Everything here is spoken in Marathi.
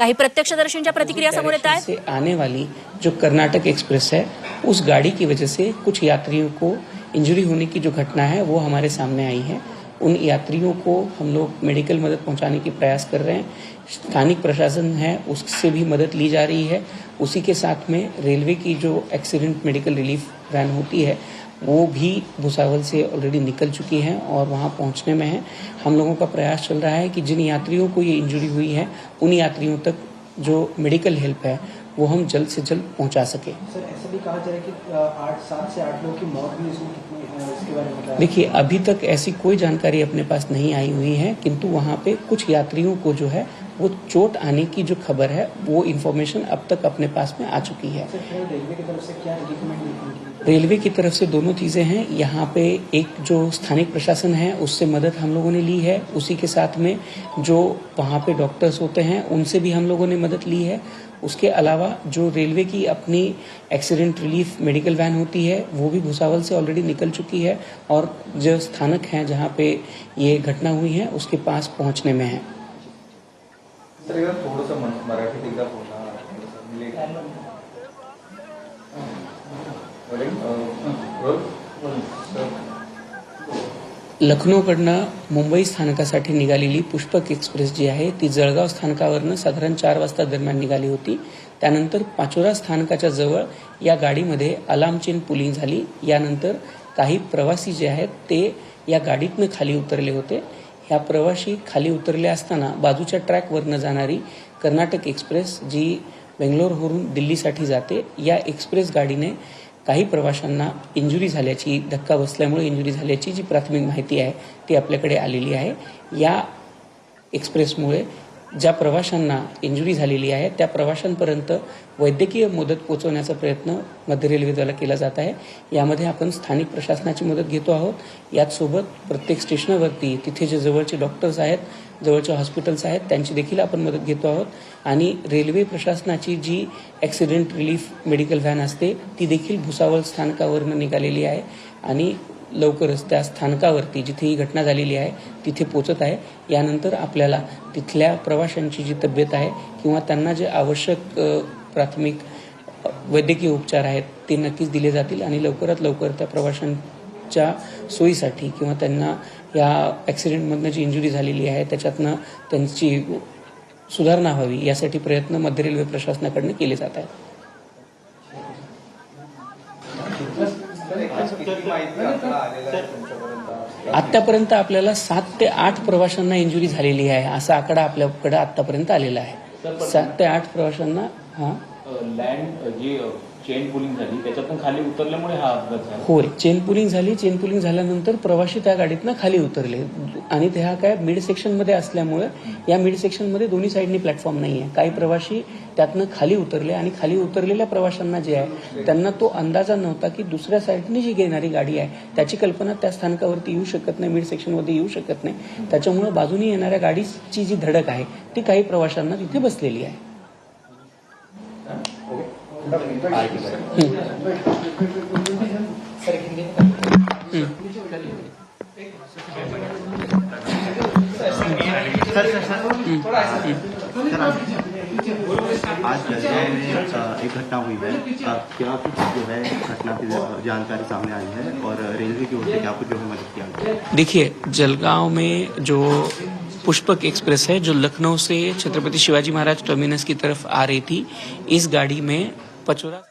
काही प्रत्यक्षदर्शींच्या प्रतिक्रिया समोर येत आहेत? आने वाली जो कर्नाटक एक्सप्रेस है, उस गाड़ी की वजह से कुछ यात्रियों को इंजरी होने की जो घटना है, वो हमारे सामने आई है। उन यात्रियों को हम लोग मेडिकल मदद पहुँचाने की प्रयास कर रहे हैं। स्थानिक प्रशासन है, उससे भी मदद ली जा रही है। उसी के साथ में रेलवे की जो एक्सीडेंट मेडिकल रिलीफ वैन होती है वो भी भुसावल से ऑलरेडी निकल चुकी हैं और वहाँ पहुँचने में है। हम लोगों का प्रयास चल रहा है कि जिन यात्रियों को ये इंजरी हुई है उन यात्रियों तक जो मेडिकल हेल्प है वो हम जल्द से जल्द पहुँचा सके। सर ऐसा भी कहा जा रहा है कि आठ सात से आठ लोगों की मौत हुई इसमें कितनी है इसके बारे में देखिए अभी तक ऐसी कोई जानकारी अपने पास नहीं आई हुई है किंतु वहाँ पे कुछ यात्रियों को जो है वो चोट आने की जो खबर है वो इन्फॉर्मेशन अब तक अपने पास में आ चुकी है। रेलवे की तरफ़ से क्या रेलवे की तरफ़ से दोनों चीज़ें हैं। यहाँ पे एक जो स्थानिक प्रशासन है उससे मदद हम लोगों ने ली है। उसी के साथ में जो वहाँ पे डॉक्टर्स होते हैं उनसे भी हम लोगों ने मदद ली है। उसके अलावा जो रेलवे की अपनी एक्सीडेंट रिलीफ मेडिकल वैन होती है वो भी भुसावल से ऑलरेडी निकल चुकी है। और जो स्थानक है जहाँ पे ये घटना हुई है उसके पास पहुँचने में है। सर एकदा थोडंसं मराठीत एकदा बोला. लखनौकडनं मुंबई स्थानकासाठी निघालेली पुष्पक एक्सप्रेस जी आहे ती जळगाव स्थानकावरनं साधारण चार वाजता दरम्यान निघाली होती. त्यानंतर पाचोरा स्थानकाच्या जवळ या गाडीमध्ये अलार्म चेन पुलिंग झाली. यानंतर काही प्रवासी जे आहेत ते या गाडीतनं खाली उतरले होते. ह्या प्रवाशी खाली उतरले असताना बाजूच्या ट्रॅकवरनं जाणारी कर्नाटक एक्सप्रेस जी बेंगलोरवरून दिल्लीसाठी जाते या एक्सप्रेस गाडीने काही प्रवाशांना इंजुरी झाल्याची धक्का बसल्यामुळे इंजुरी झाल्याची जी प्राथमिक माहिती आहे ती आपल्याकडे आलेली आहे. या एक्सप्रेसमुळे ज्या प्रवाशांना इंजुरी झालेली आहे त्या प्रवाशांपर्यंत वैद्यकीय मदत पोहोचवण्याचा प्रयत्न मध्य रेल्वेद्वारा केला जात आहे. यामध्ये आपण स्थानिक प्रशासनाची मदत घेतो आहोत. याचसोबत प्रत्येक स्टेशनवरती तिथे जे जवळचे डॉक्टर्स आहेत जवळचे हॉस्पिटल्स आहेत त्यांची देखील आपण मदत घेतो आहोत. आणि रेल्वे प्रशासनाची जी ॲक्सिडेंट रिलीफ मेडिकल व्हॅन असते ती देखील भुसावळ स्थानकावरनं निघालेली आहे. आणि लवकरच त्या स्थानकावरती जिथे ही घटना झालेली आहे तिथे पोचत आहे. यानंतर आपल्याला तिथल्या प्रवाशांची जी तब्येत आहे किंवा त्यांना जे आवश्यक प्राथमिक वैद्यकीय उपचार आहेत ते नक्कीच दिले जातील आणि लवकरात लवकर त्या प्रवाशांच्या सोयीसाठी किंवा त्यांना या ॲक्सिडेंटमधनं जी इंजुरी झालेली आहे त्याच्यातनं त्यांची सुधारणा व्हावी यासाठी प्रयत्न मध्य रेल्वे प्रशासनाकडनं केले जात आहेत किती माहिती आपल्याला आलेलं आहे तुमच्यापर्यंत आतापर्यंत आपल्याला सात ते आठ प्रवाशांना इंजुरी झालेली आहे असा आकडा आपल्याकडे आतापर्यंत आलेला आहे. सात ते आठ प्रवाशांना हा? लँड जी चेन पुलिंग झाली त्याच्यातून खाली उतरल्यामुळे हा अपघात झाला. होय चेन पुलिंग झाली चेन पुलिंग झाल्यानंतर प्रवाशी त्या गाडीतनं खाली उतरले. आणि त्या काय मिड सेक्शनमध्ये असल्यामुळे या मिड सेक्शनमध्ये दोन्ही साईडनी प्लॅटफॉर्म नाही आहे काही प्रवाशी त्यातनं खाली उतरले आणि खाली उतरलेल्या प्रवाशांना जे आहे त्यांना तो अंदाजा नव्हता की दुसऱ्या साईडनी जी घेणारी गाडी आहे त्याची कल्पना त्या स्थानकावरती येऊ शकत नाही मिड सेक्शनमध्ये येऊ शकत नाही. त्याच्यामुळे बाजूनी येणाऱ्या गाडीची जी धडक आहे ती काही प्रवाशांना तिथे बसलेली आहे. आज में एक घटना हुई है। क्या कुछ जो है घटना की जानकारी सामने आई है और रेलवे की ओर से क्या कुछ जो है मदद किया देखिए, जलगांव में जो पुष्पक एक्सप्रेस है, जो लखनऊ से छत्रपति शिवाजी महाराज टर्मिनस की तरफ़ आ रही थी, इस गाड़ी में pachuras.